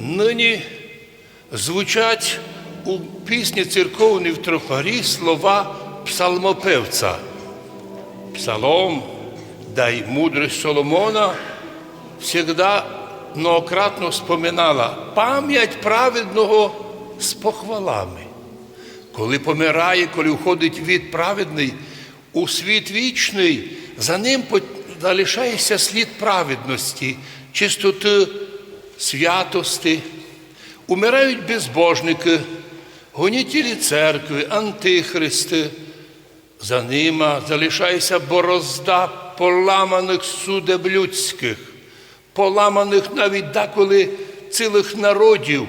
Нині звучать у пісні церковній в тропарі слова псалмопевця. Псалом, дай мудрость Соломона, всегда многократно споминала пам'ять праведного з похвалами. Коли помирає, коли входить від праведний у світ вічний, за ним залишається слід праведності, чистоти, святости. Умирають безбожники, гонітелі церкви, антихристи. За ними залишається борозда поламаних судеб людських, поламаних навіть деколи цілих народів.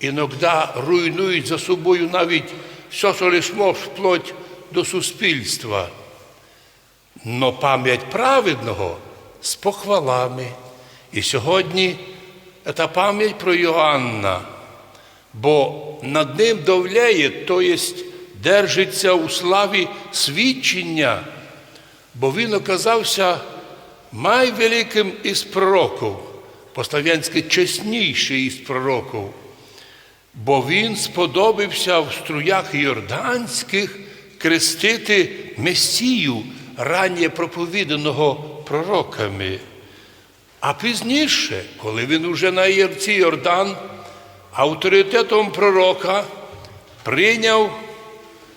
Іногди руйнують за собою навіть все, що лиш вплоть до суспільства. Но пам'ять праведного з похвалами. І сьогодні це пам'ять про Йоанна, бо над ним довляє, то єсть держиться у славі свідчення, бо він оказався найвеликим із пророків, по-слав'янськи чесніший із пророків, бо він сподобався в струях йорданських крестити Месію, раннє проповіданого пророками. А пізніше, коли він уже на Єрці Йордан, авторитетом пророка прийняв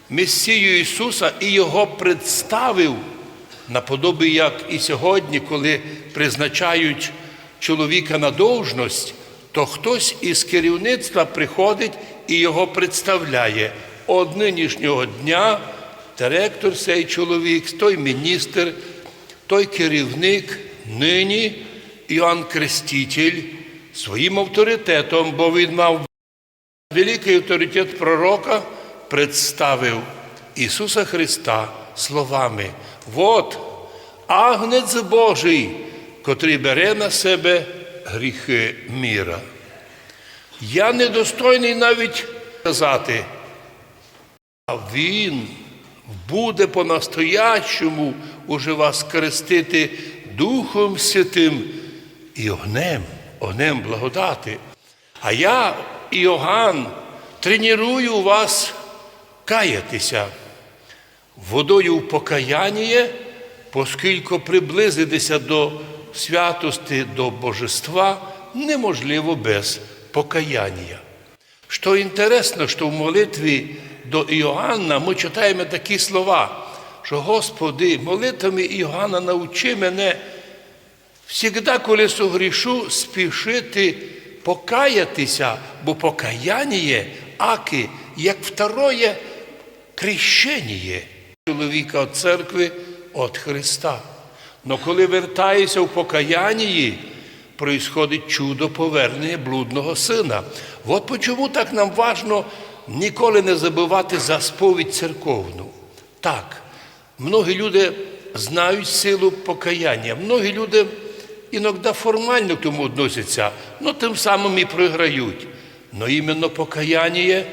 Месію Ісуса і його представив наподобі, як і сьогодні, коли призначають чоловіка на должність, то хтось із керівництва приходить і його представляє. От нинішнього дня директор цей чоловік, той міністр, той керівник, нині Іоанн Креститель своїм авторитетом, бо він мав великий авторитет пророка, представив Ісуса Христа словами: Вот агнець Божий, котрий бере на себе гріхи міра. Я недостойний навіть казати, а Він буде по-настоящому уже вас крестити Духом Святим і огнем, огнем благодати. А я, Іоганн, треную вас каятися водою в покаяння, оскільки приблизитися до святості, до божества неможливо без покаяння. Що інтересно, що в молитві до Іоанна ми читаємо такі слова, що Господи, молитвами Іоанна навчи мене Всігда, коли согрішу, спішити покаятися, бо покаяння, аки, як второе крещення чоловіка від церкви від Христа. Но коли вертаєшся в покаянні, происходить чудо повернення блудного сина. От чому так нам важно ніколи не забувати за сповідь церковну. Так, многі люди знають силу покаяння, многі люди іноді формально к тому відносяться, але тим самим і програють. Но іменно покаяння,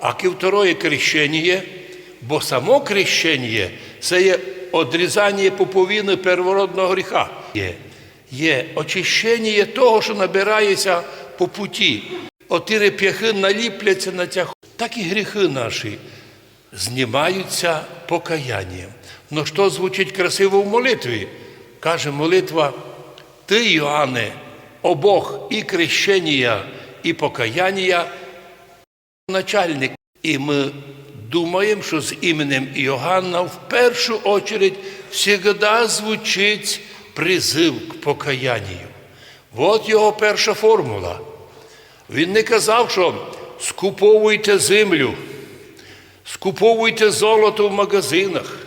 а і второе крещення, бо само крещення це є одрізання пуповини первородного гріха. Є, є очищення того, що набирається по путі. Оті реп'яхи наліпляться на тях. Так і гріхи наші знімаються покаянням. Ну що звучить красиво в молитві? Каже молитва, ти, Йоанне, обох і крещення, і покаяння начальник. І ми думаємо, що з іменем Іоганна в першу очередь завжди звучить призив к покаянню. От його перша формула. Він не казав, що скуповуйте землю, скуповуйте золото в магазинах,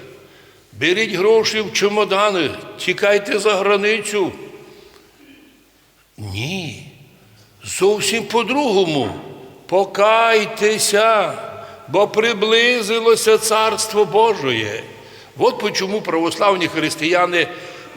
беріть гроші в чемодани, тікайте за границю. Ні, зовсім по-другому. Покайтеся, бо приблизилося Царство Божоє. От чому православні християни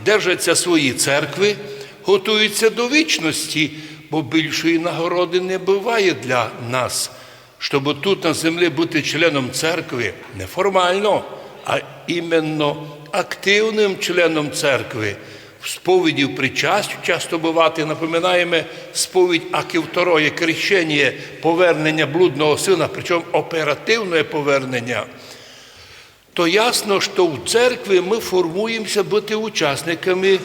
держаться свої церкви, готуються до вічності, бо більшої нагороди не буває для нас, щоб тут на землі бути членом церкви не формально, а іменно активним членом церкви. В сповіді в причастю часто бувати, напоминаємо сповідь Аки Второе, крещення, повернення блудного сина, причому оперативне повернення, то ясно, що в церкві ми формуємося бути учасниками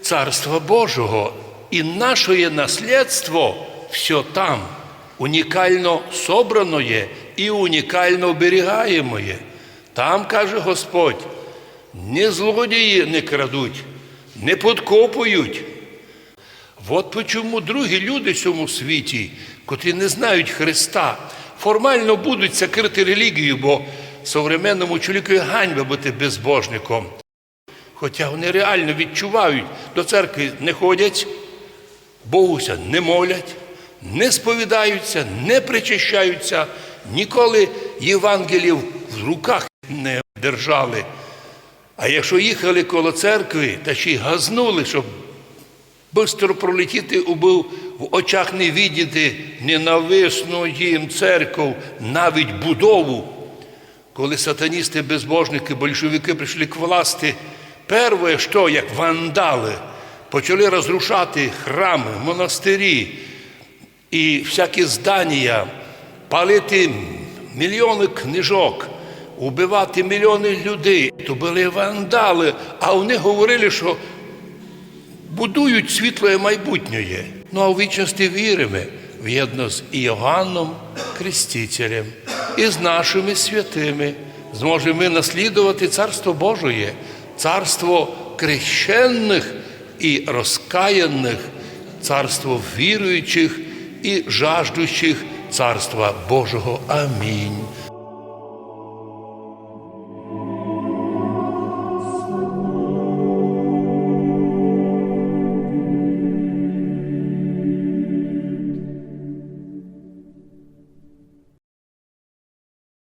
Царства Божого. І наше наслідство все там, унікально собраное і унікально оберігаємоє. Там, каже Господь, ні злодії не крадуть, не подкопують. От чому другі люди в цьому світі, котрі не знають Христа, формально будуть закрити релігію, бо современному чоловіку ганьба бути безбожником. Хоча вони реально відчувають, до церкви не ходять, Богуся не молять, не сповідаються, не причащаються, ніколи Євангелів в руках не держали. А якщо їхали коло церкви та ще й газнули, щоб Бистро пролетіти убив в очах не відіти ненависну їм церков, навіть будову. Коли сатаністи, безбожники, большевики прийшли к власти, перше, що як вандали, почали розрушати храми, монастирі і всякі здання, палити мільйони книжок, убивати мільйони людей, то були вандали, а вони говорили, що будують світле майбутнє. Ну а у вічності віримо в'єдно з Іоганном Крестителем і з нашими святими. Зможемо ми наслідувати Царство Божоє, царство крещенних і розкаянних, царство віруючих і жаждущих Царства Божого. Амінь.